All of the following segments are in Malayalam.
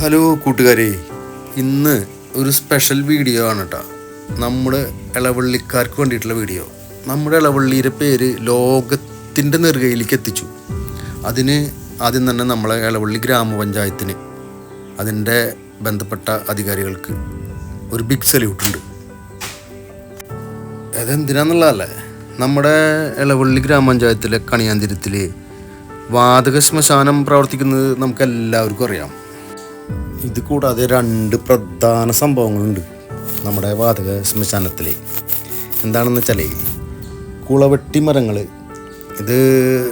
ഹലോ കൂട്ടുകാരെ ഇന്ന് ഒരു സ്പെഷ്യൽ വീഡിയോ ആണ് കേട്ടോ നമ്മുടെ ഇളവള്ളിക്കാർക്ക് വേണ്ടിയിട്ടുള്ള വീഡിയോ നമ്മുടെ ഇളവള്ളിയുടെ പേര് ലോകത്തിന്റെ നെറുകയിലേക്ക് എത്തിച്ചു. അതിന് ആദ്യം തന്നെ നമ്മളെ ഇളവള്ളി ഗ്രാമപഞ്ചായത്തിന് അതിന്റെ ബന്ധപ്പെട്ട അധികാരികൾക്ക് ഒരു ബിഗ് സല്യൂട്ട് ഉണ്ട്. അതെന്തിനാന്നുള്ളതല്ലേ? നമ്മുടെ ഇളവള്ളി ഗ്രാമപഞ്ചായത്തിലെ കണിയാന്തിരത്തിൽ വാതക ശ്മശാനം പ്രവർത്തിക്കുന്നത് നമുക്ക് എല്ലാവർക്കും അറിയാം. ഇത് കൂടാതെ രണ്ട് പ്രധാന സംഭവങ്ങളുണ്ട് നമ്മുടെ വാതക ശ്മശാനത്തിൽ എന്താണെന്ന് വെച്ചാൽ കുളവെട്ടി മരങ്ങൾ ഇത്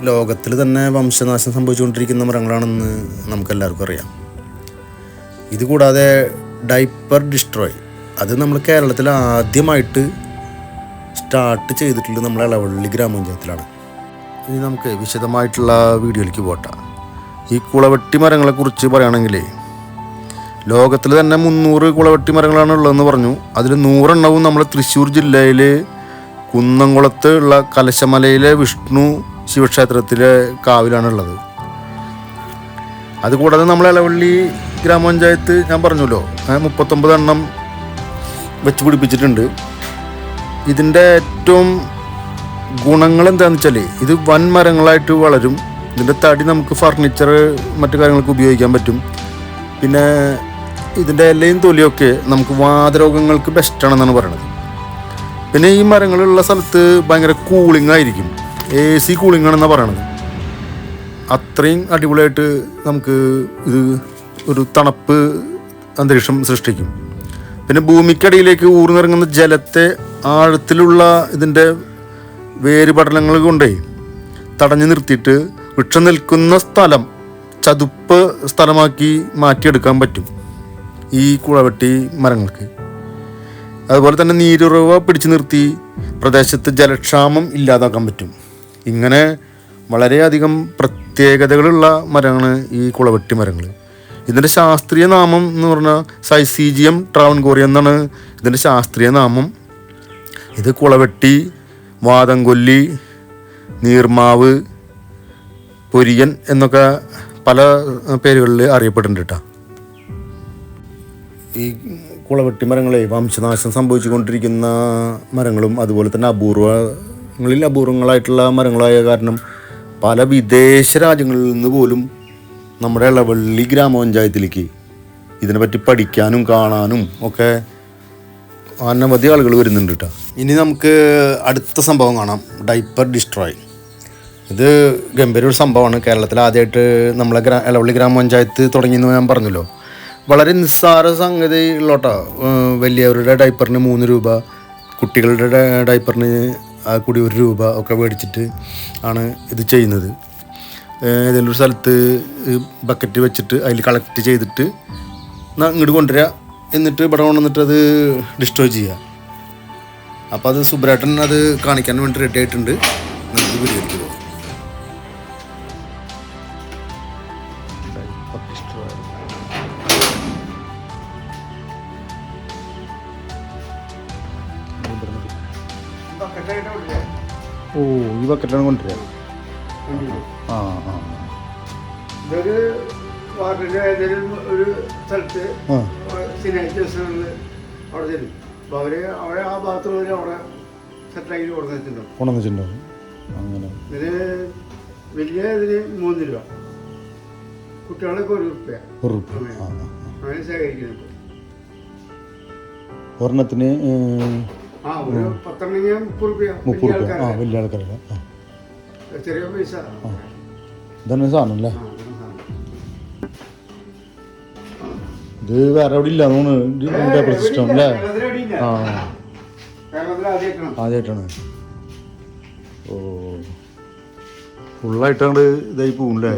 ലോകത്തിൽ തന്നെ വംശനാശം സംഭവിച്ചുകൊണ്ടിരിക്കുന്ന മരങ്ങളാണെന്ന് നമുക്കെല്ലാവർക്കും അറിയാം. ഇത് കൂടാതെ ഡൈപ്പർ ഡിസ്ട്രോയ് അത് നമ്മൾ കേരളത്തിൽ ആദ്യമായിട്ട് സ്റ്റാർട്ട് ചെയ്തിട്ടുള്ളത് നമ്മുടെ ഇളവള്ളി ഗ്രാമപഞ്ചായത്തിലാണ്. ഇനി നമുക്ക് വിശദമായിട്ടുള്ള വീഡിയോയിലേക്ക് പോട്ടെ. ഈ കുളവെട്ടി മരങ്ങളെക്കുറിച്ച് പറയുകയാണെങ്കിൽ ലോകത്തിൽ തന്നെ മുന്നൂറ് കുളവെട്ടി മരങ്ങളാണ് ഉള്ളതെന്ന് പറഞ്ഞു. അതിൽ നൂറെണ്ണവും നമ്മൾ തൃശ്ശൂർ ജില്ലയിൽ കുന്നംകുളത്ത് ഉള്ള കലശമലയിലെ വിഷ്ണു ശിവക്ഷേത്രത്തിലെ കാവിലാണ് ഉള്ളത്. അതുകൂടാതെ നമ്മൾ ഇളവള്ളി ഗ്രാമപഞ്ചായത്ത് ഞാൻ പറഞ്ഞല്ലോ മുപ്പത്തൊമ്പത് എണ്ണം വെച്ച് പിടിപ്പിച്ചിട്ടുണ്ട്. ഇതിന്റെ ഏറ്റവും ഗുണങ്ങൾ എന്താണെന്ന് വെച്ചാൽ ഇത് വൻ മരങ്ങളായിട്ട് വളരും. ഇതിന്റെ തടി നമുക്ക് ഫർണിച്ചർ മറ്റു കാര്യങ്ങൾക്ക് ഉപയോഗിക്കാൻ പറ്റും. പിന്നെ ഇതിന്റെ ഇലയും തൊലിയൊക്കെ നമുക്ക് വാതരോഗങ്ങൾക്ക് ബെസ്റ്റാണെന്നാണ് പറയുന്നത്. പിന്നെ ഈ മരങ്ങളുള്ള സ്ഥലത്ത് ഭയങ്കര കൂളിംഗ് ആയിരിക്കും. എ സി കൂളിംഗ് ആണെന്നാണ് പറയണത്. അത്രയും അടിപൊളിയായിട്ട് നമുക്ക് ഇത് ഒരു തണുപ്പ് അന്തരീക്ഷം സൃഷ്ടിക്കും. പിന്നെ ഭൂമിക്കടിയിലേക്ക് ഊർന്നിറങ്ങുന്ന ജലത്തെ ആഴത്തിലുള്ള ഇതിന്റെ വേരുപടലങ്ങൾ കൊണ്ടേ തടഞ്ഞു നിർത്തിയിട്ട് വൃക്ഷം നിൽക്കുന്ന സ്ഥലം ചതുപ്പ് സ്ഥലമാക്കി മാറ്റിയെടുക്കാൻ പറ്റും. ഈ കുളവെട്ടി മരങ്ങൾക്ക്. അതുപോലെ തന്നെ നീരുറവ പിടിച്ചു നിർത്തി പ്രദേശത്ത് ജലക്ഷാമം ഇല്ലാതാക്കാൻ പറ്റും. ഇങ്ങനെ വളരെയധികം പ്രത്യേകതകളുള്ള മരങ്ങളാണ് ഈ കുളവെട്ടി മരങ്ങൾ. ഇതിന്റെ ശാസ്ത്രീയ നാമം എന്ന് പറഞ്ഞാൽ സൈസീജിയം ട്രാവൻകോറി എന്നാണ് ഇതിന്റെ ശാസ്ത്രീയ നാമം. ഇത് കുളവെട്ടി വാദംകൊല്ലി നീർമാവ് പൊരിയൻ എന്നൊക്കെ പല പേരുകളിൽ അറിയപ്പെടുന്നുണ്ട് കേട്ടോ. ഈ കുളവെട്ടി മരങ്ങളെ വംശനാശം സംഭവിച്ചുകൊണ്ടിരിക്കുന്ന മരങ്ങളും അതുപോലെ തന്നെ അപൂർവങ്ങളിൽ അപൂർവങ്ങളായിട്ടുള്ള മരങ്ങളായ കാരണം പല വിദേശ രാജ്യങ്ങളിൽ നിന്ന് പോലും നമ്മുടെ ഇളവള്ളി ഗ്രാമപഞ്ചായത്തിലേക്ക് ഇതിനെപ്പറ്റി പഠിക്കാനും കാണാനും ഒക്കെ അനവധി ആളുകൾ വരുന്നുണ്ട് കേട്ടോ. ഇനി നമുക്ക് അടുത്ത സംഭവം കാണാം. Diaper destroy. ഇത് ഗംഭീര ഒരു സംഭവമാണ്. കേരളത്തിൽ ആദ്യമായിട്ട് നമ്മളെ ഗ്രാ ഇളവള്ളി ഗ്രാമപഞ്ചായത്ത് തുടങ്ങിയെന്ന് ഞാൻ പറഞ്ഞല്ലോ. വളരെ നിസ്സാര സംഗതി ഉള്ളോട്ടോ വലിയവരുടെ ഡൈപ്പറിന് മൂന്ന് രൂപ കുട്ടികളുടെ ഡൈപ്പറിന് ആ കൂടി ഒരു രൂപ ഒക്കെ മേടിച്ചിട്ട് ആണ് ഇത് ചെയ്യുന്നത്. ഏതെങ്കിലും ഒരു സ്ഥലത്ത് ബക്കറ്റ് വെച്ചിട്ട് അതിൽ കളക്ട് ചെയ്തിട്ട് ഇങ്ങോട്ട് കൊണ്ടുവരിക എന്നിട്ട് ഇവിടെ കൊണ്ടുവന്നിട്ട് അത് ഡിസ്ട്രോയ് ചെയ്യുക അപ്പോൾ അത് സുബ്രേട്ടൻ അത് കാണിക്കാൻ വേണ്ടി റെഡി ആയിട്ടുണ്ട്. നമുക്ക് വീഡിയോയിലേക്ക് പോകാം. ഓ ഈ ബക്കറ്റാണ് കൊണ്ടുവരിക. ആ ആ. ഇതൊരു വാർഡിന്റെ ഏതെങ്കിലും ഒരു സ്ഥലത്ത് സിനേറ്റേഴ്സ് അവിടെ ചെല്ലും. അപ്പോൾ അവർ അവിടെ ആ ഭാഗത്തുള്ളവർ അവിടെ സെറ്റാക്കി കൊടുത്തിട്ടുണ്ടാവും കൊണ്ടുവന്നിട്ടുണ്ടാവും. അങ്ങനെ. ഇതിന് വലിയ ഇതിന് മൂന്ന് രൂപ. കുട്ടികൾക്ക് ഒരു റുപ്യ ഒരു റുപ്യ. അങ്ങനെ. ശേഖരിക്കുന്നുണ്ട്. ഒരെണ്ണത്തിന് മുപ്പത് റുപ്യ. ആ. വലിയ ആൾക്കാരല്ല ആ. ഇതാണ് സാധനം. അല്ലേ. ഇത് വേറെ എവിടെ ഇല്ല തോന്നുന്നു. ഏ, പേപ്പർ സിസ്റ്റം അല്ലേ? ആ. ആദ്യമായിട്ടാണ്. ഓ. ഫുള്ളായിട്ട് അങ്ങോട്ട് ഇതായി പോകും അല്ലേ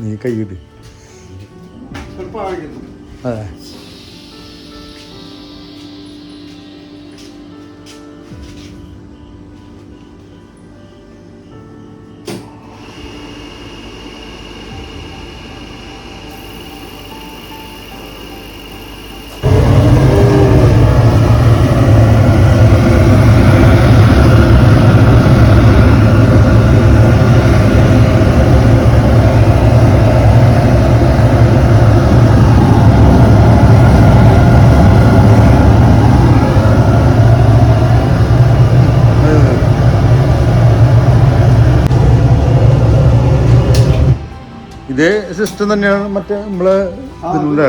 നീ സ്വല്പം അതെ. ഇതേ സിസ്റ്റം തന്നെയാണ് മറ്റേ നമ്മളെ ഇതിലുണ്ട്